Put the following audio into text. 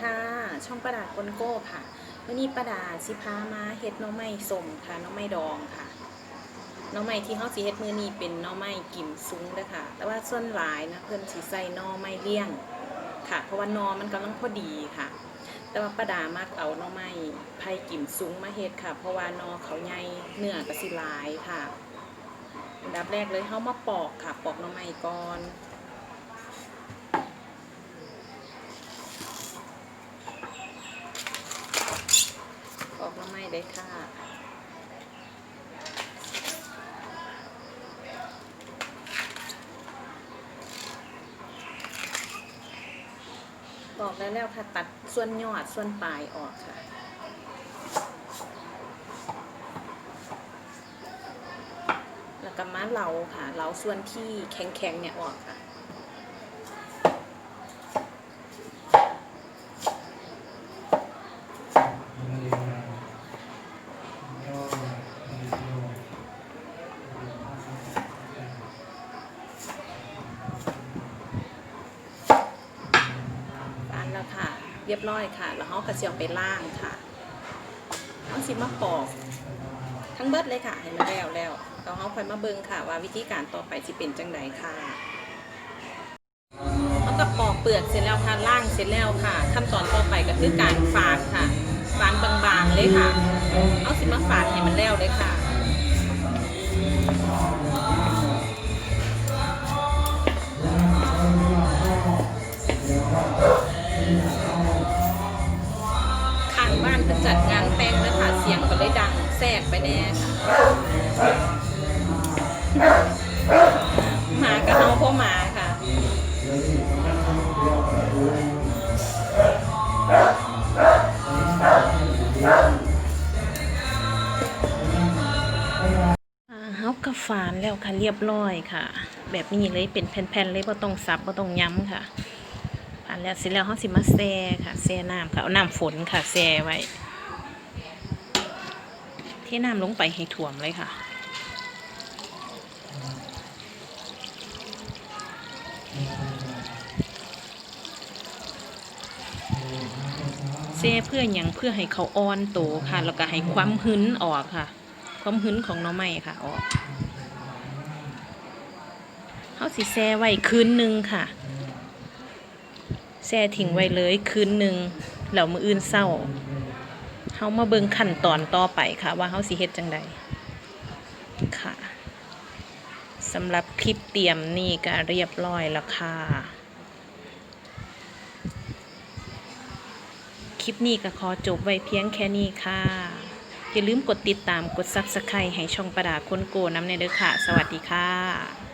ค่ะ ช่องประดาคนโก้ค่ะวันนี้ประดาสิพามาเฮ็ดน้องไม้สมค่ะน้องไม้ดองค่ะน้องไม้ที่เฮาสิเฮ็ดมือนี้เป็นน้องไม้กิ่มซุ้งเด้ค่ะแต่ว่าส่วนหลายนะเพิ่อนสิใส่น่องไม้เลี้ยงค่ะ เพราะว่าหนอมันกำลังพอดีค่ะ แต่ว่าประดามักเอาน่องไม้ไผ่กิ่มซุ้งมาเฮ็ดค่ะ เพราะว่าหนอเขาใหญ่เนื้อก็สิหลายค่ะอันดับแรกเลยเฮามาปอกค่ะ ปอกน่องไม้ก่อน ออกมาไม่ได้ค่ะ บอกแล้วแล้วค่ะตัดส่วนยอดส่วนปลายออกค่ะ แล้วก็มาเหลาค่ะเหลาส่วนที่แข็งๆเนี่ยออกค่ะ ฟานแล้วค่ะ เรียบร้อยค่ะ แล้วเขากระเซียวไปล่างค่ะเอาสิมาปอกทั้งเบิดเลยค่ะ ให้มันแล้วแล้วแล้วเขาค่อยมาเบิ่งค่ะ ว่าวิธีการต่อไปสิเป็นจังไดค่ะเขาก็ปอกเปลือกเสร็จแล้วค่ะล่างเสร็จแล้วค่ะ ขั้นตอนต่อไปก็คือการฝานค่ะฝานบางๆเลยค่ะ เอาสิมาฝานให้มันแล้วเลยค่ะ พิ่นจัดงานแต่งนะคะเสียงก็เลยดังแทรกไปแน่ค่ะหมากับเฮาพ่อหมาค่ะอ่าเฮากระฝานแล้วค่ะเรียบร้อยค่ะ แบบนี้เลยเป็นแผ่นๆเลยบ่ต้องซับบ่ต้องย้ำค่ะ ฝานแล้วเสร็จแล้วเฮาสิมาแซ่ค่ะแซ่น้ำค่ะเอาน้ำฝนค่ะแซ่ไว้เทน้ำลงไปให้ท่วมเลยค่ะแซ่เพื่อหยังเพื่อให้เขาอ่อนโตค่ะ แล้วก็ให้ความหึนออกค่ะ ความหึนของน้อไม้ค่ะออกเขาสิแซ่ไว้คืนหนึ่งค่ะ แซ่ทิ้งไว้เลยคืนหนึ่งแล้วมืออื่นเศร้าเขามาเบิ่งขั้นตอนต่อไปค่ะ ว่าเขาสิเฮ็ดจังใดค่ะสำหรับคลิปเตรียมนี่ก็เรียบร้อยแล้วค่ะ คลิปนี้ก็ขอจบไว้เพียงแค่นี้ค่ะ อย่าลืมกดติดตามกด Subscribe ให้ช่องประดาคนโกน้ำในเด้อค่ะ สวัสดีค่ะ